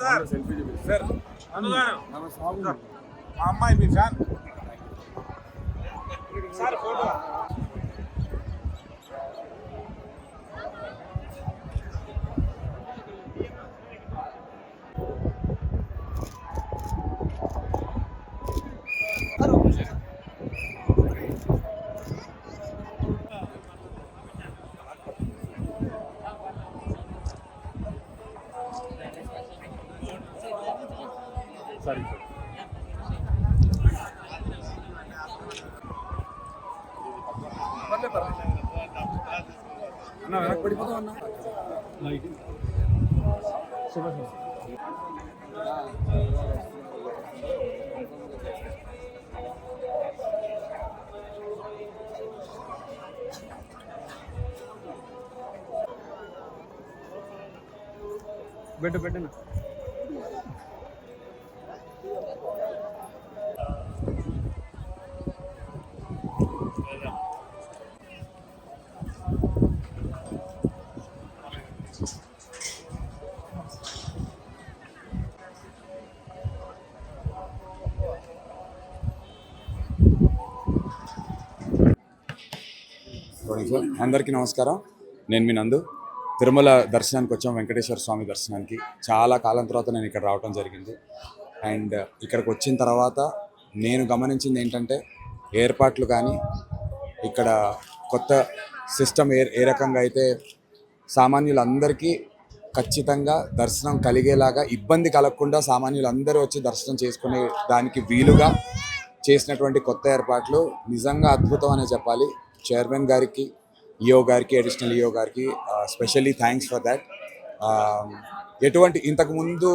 Sir. Sir మా అమ్మాయి మీ ఫ్యాన్. Sir photo. అన్న వెనక్కి పడిపోతావు అన్న పెట్టు పెట్టు గుడ్ అందరికీ నమస్కారం. నేను మీ నందు. తిరుమల దర్శనానికి వచ్చాం వెంకటేశ్వర స్వామి దర్శనానికి. చాలా కాలం తర్వాత నేను ఇక్కడ రావడం జరిగింది. అండ్ ఇక్కడికి వచ్చిన తర్వాత నేను గమనించింది ఏంటంటే ఏర్పాట్లు కానీ ఇక్కడ కొత్త సిస్టమ్ ఏ ఏ రకంగా అయితే సామాన్యులందరికీ ఖచ్చితంగా దర్శనం కలిగేలాగా ఇబ్బంది కలగకుండా సామాన్యులందరూ వచ్చి దర్శనం చేసుకునే దానికి వీలుగా చేసినటువంటి కొత్త ఏర్పాట్లు నిజంగా అద్భుతం అనే చెప్పాలి. చైర్మన్ గారికి ఈఓ గారికి అడిషనల్ ఈఓ గారికి స్పెషల్లీ థ్యాంక్స్ ఫర్ దాట్ ఎటువంటి ఇంతకుముందు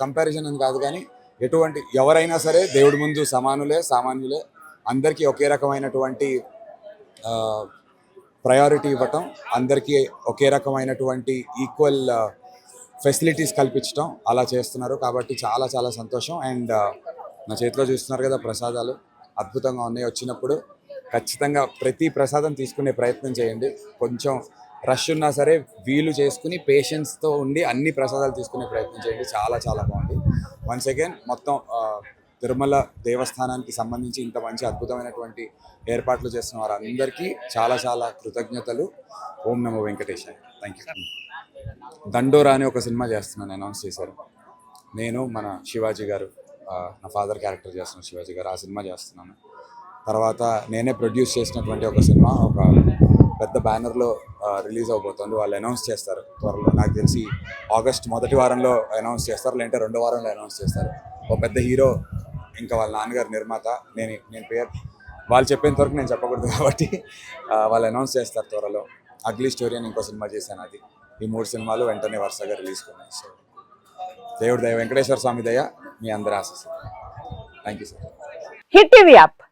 కంపారిజన్ uh, అని కాదు కానీ ఎటువంటి ఎవరైనా సరే దేవుడి ముందు సమానులే సామాన్యులే. అందరికీ ఒకే రకమైనటువంటి uh, ప్రయారిటీ ఇవ్వటం అందరికీ ఒకే రకమైనటువంటి ఈక్వల్ ఫెసిలిటీస్ కల్పించడం అలా చేస్తున్నారు. కాబట్టి చాలా చాలా సంతోషం. అండ్ uh, నా చేతిలో చూస్తున్నారు కదా ప్రసాదాలు. అద్భుతంగా ఉన్నాయి. వచ్చినప్పుడు ఖచ్చితంగా ప్రతి ప్రసాదం తీసుకునే ప్రయత్నం చేయండి. కొంచెం రష్ ఉన్నా సరే వీలు చేసుకుని పేషెన్స్తో ఉండి అన్ని ప్రసాదాలు తీసుకునే ప్రయత్నం చేయండి. చాలా చాలా బాగుంది. వన్స్ అగైన్ మొత్తం తిరుమల దేవస్థానానికి సంబంధించి ఇంత మంచి అద్భుతమైనటువంటి ఏర్పాట్లు చేస్తున్న వారందరికీ చాలా చాలా కృతజ్ఞతలు. ఓం నమో వెంకటేశాయ. థ్యాంక్ యూ దండోరా అని ఒక సినిమా చేస్తున్నాను అనౌన్స్ చేశారు. నేను మన శివాజీ గారు నా ఫాదర్ క్యారెక్టర్ చేస్తున్నాను శివాజీ గారు ఆ సినిమా చేస్తున్నాను. తర్వాత నేనే ప్రొడ్యూస్ చేసినటువంటి ఒక సినిమా ఒక పెద్ద బ్యానర్లో రిలీజ్ అవబోతుంది. వాళ్ళు అనౌన్స్ చేస్తారు. త్వరలో నాకు తెలిసి ఆగస్ట్ మొదటి వారంలో అనౌన్స్ చేస్తారు లేదంటే రెండో వారంలో అనౌన్స్ చేస్తారు. ఒక పెద్ద హీరో ఇంకా వాళ్ళ నాన్నగారు నిర్మాత నేను నేను పేరు వాళ్ళు చెప్పేంత వరకు నేను చెప్పకూడదు కాబట్టి వాళ్ళు అనౌన్స్ చేస్తారు త్వరలో. అగ్లీ స్టోరీ అని ఇంకో సినిమా చేశాను అది. ఈ మూడు సినిమాలు వెంటనే వరుసగా రిలీజ్ కొన్నాయి. సో దేవుడి దయ వెంకటేశ్వర స్వామి దయ మీ అందరి ఆశీస్సు thank you sir hit TV app.